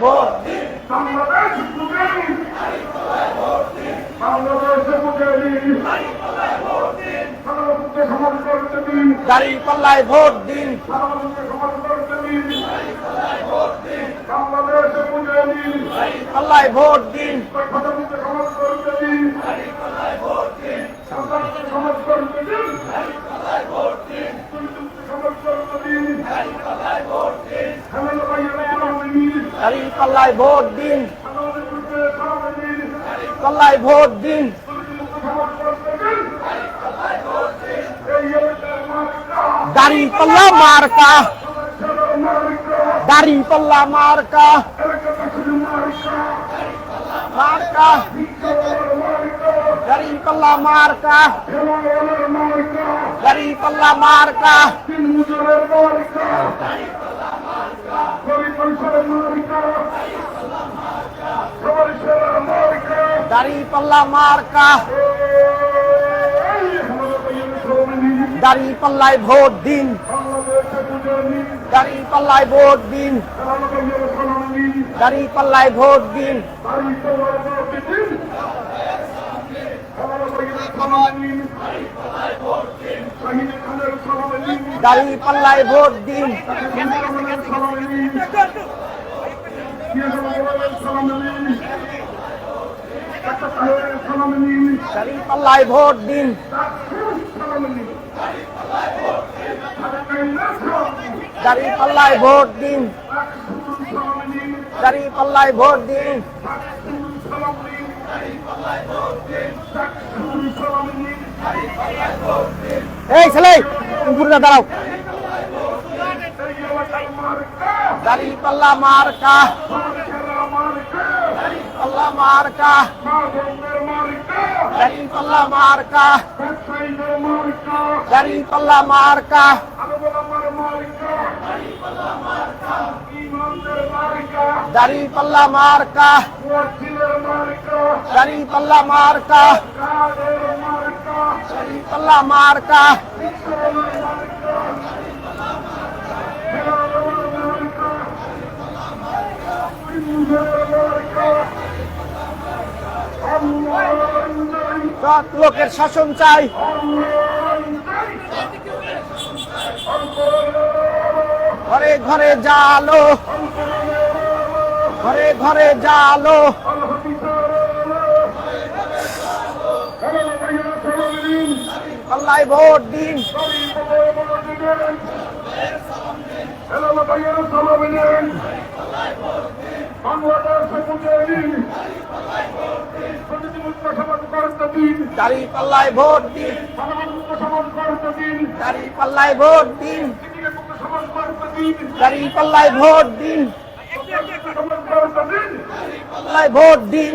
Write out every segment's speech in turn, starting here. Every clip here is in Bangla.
বাংলাদেশ গাড়ি পাল্লায় ভোট দিন। পাল্লায় ভোট দিন। সমাজ করতে দিন দাড়ি পাল্লায় ভোট দিন। পাল্লায় ভোট দিন। দাড়ি পাল্লা মার্কা। দাড়ি পাল্লা মার্কা। মার্কা। দাড়ি পাল্লা মার্কা। দাড়ি পাল্লা মার্কা। दारी पल्ला मार का। दारी पल्ला भोट दिन। दारी पल्ला भोट दिन। दारी पल्ला भोट दिन। दारी पल्ला भोट दिन। পাল্লায় ভোট দিন। দাড়ি পাল্লায় ভোট দিন। দাড়ি পাল্লায় ভোট দিন। এই ছেলে উপরে দাঁড়াও। দাড়ি পাল্লা মার্কা। পাল্লা মার্কা। দাড়ি পাল্লা মার্কা। দাড়ি পাল্লা মার্কা। দাড়ি পাল্লা মার্কা। দাড়ি পাল্লা মার্কা। দাড়ি পাল্লা মার্কা। লোকের শাসন চাই। ঘরে ঘরে জালো ঘরে ঘরে জালো। পাল্লায় ভোট দিন। দাড়ি পাল্লায় ভোট দিন? দাড়ি পাল্লায় ভোট দিন। দাড়ি পাল্লায় ভোট দিন। পাল্লায় ভোট দিন।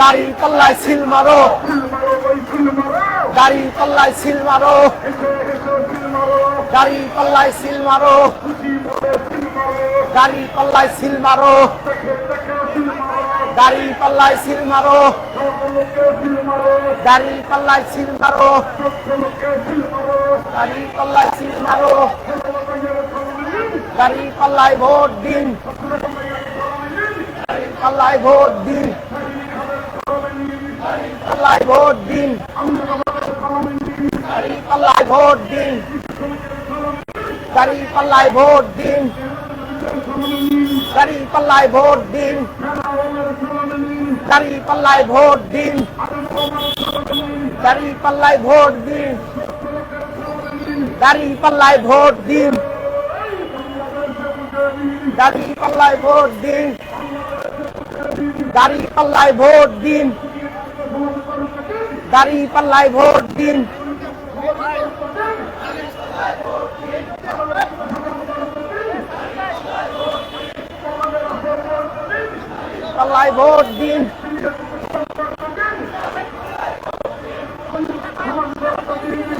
দাড়ি পাল্লায় সিল মারো। দাড়ি পাল্লায় সিল মারো। দাড়ি পাল্লায় সিল মারো। দাড়ি পাল্লায় সিল মারো। দাড়ি পাল্লায় সিল মারো। দাড়ি পাল্লায় সিল মারো। দাড়ি পাল্লায় সিল মারো। দাড়ি পাল্লায় ভোট দিন। পাল্লায় ভোট ভোট পাল্লায় ভোট দিন। দাড়ি ভোট ভোট ভোট ভোট দাড়ি পাল্লায় ভোট দিন। দাড়ি পাল্লায় ভোট দিন। দাড়ি পাল্লায় ভোট দিন। দাড়ি পাল্লায় ভোট দিন। পাল্লায় ভোট দিন।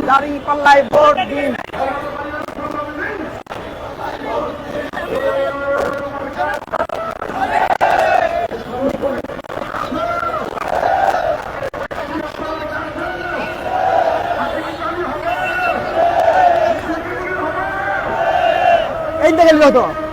দাড়ি পাল্লায় ভোট দিন। আনতে গেল তো?